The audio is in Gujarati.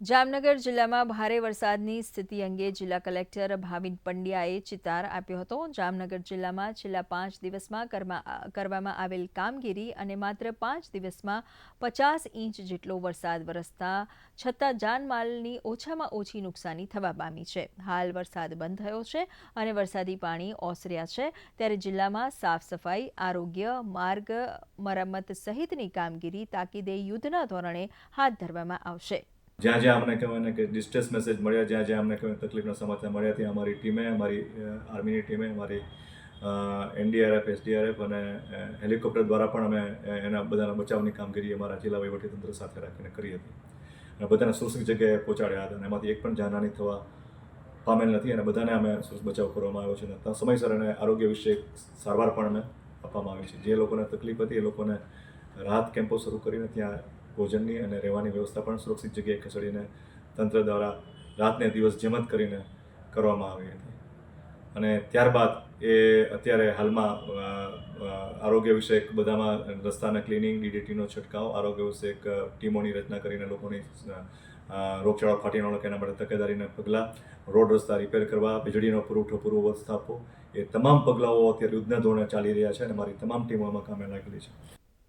જામનગર જિલ્લામાં ભારે વરસાદની સ્થિતિ અંગે જિલ્લા કલેક્ટર ભાવિન પંડ્યાએ ચિતાર આપ્યો હતો. જામનગર જિલ્લામાં છેલ્લા પાંચ દિવસમાં કરવામાં આવેલ કામગીરી અને માત્ર પાંચ દિવસમાં પચાસ ઇંચ જેટલો વરસાદ વરસતા, છતાં જાનમાલની ઓછામાં ઓછી નુકસાની થવા પામી છે. હાલ વરસાદ બંધ થયો છે અને વરસાદી પાણી ઓસર્યા છે. ત્યારે જિલ્લામાં સાફ સફાઈ, આરોગ્ય, માર્ગ મરમ્મત સહિતની કામગીરી તાકીદે યુદ્ધના ધોરણે હાથ ધરવામાં આવશે. જ્યાં જ્યાં અમને કહેવાય કે ડિસ્ટ્રેસ મેસેજ મળ્યા, જ્યાં જ્યાં અમને કહેવાય તકલીફના સમાચાર મળ્યા, ત્યાં અમારી ટીમે, અમારી આર્મીની ટીમે, અમારી એનડીઆરએફ, એસડીઆરએફ અને હેલિકોપ્ટર દ્વારા પણ અમે એના બધાના બચાવની કામગીરી અમારા જિલ્લા વહીવટીતંત્ર સાથે રાખીને કરી હતી. અને બધાને સુરક્ષિત જગ્યાએ પહોંચાડ્યા હતા અને એમાંથી એક પણ જાનહાની થવા પામેલ નથી અને બધાને અમે બચાવ કરવામાં આવ્યો છે અને ત્યાં સમયસર અને આરોગ્ય વિશે સારવાર પણ અમે આપવામાં આવી છે. જે લોકોને તકલીફ હતી એ લોકોને રાહત કેમ્પો શરૂ કરીને ત્યાં ભોજનની અને રહેવાની વ્યવસ્થા પણ સુરક્ષિત જગ્યાએ ખસેડીને તંત્ર દ્વારા રાતને દિવસ જેમ જ કરીને કરવામાં આવી હતી. અને ત્યારબાદ એ અત્યારે હાલમાં આરોગ્ય વિષયક બધામાં રસ્તાના ક્લિનિંગ, ડીડીટીનો છંટકાવ, આરોગ્ય વિષયક ટીમોની રચના કરીને લોકોની રોગચાળો ફાટી ન એના માટે તકેદારીના પગલાં, રોડ રસ્તા રિપેર કરવા, વીજળીનો પુરવઠો પૂર્વવત સ્થાપવો, એ તમામ પગલાઓ અત્યારે યુદ્ધના ધોરણે ચાલી રહ્યા છે અને મારી તમામ ટીમો આમાં કામે લાગેલી છે.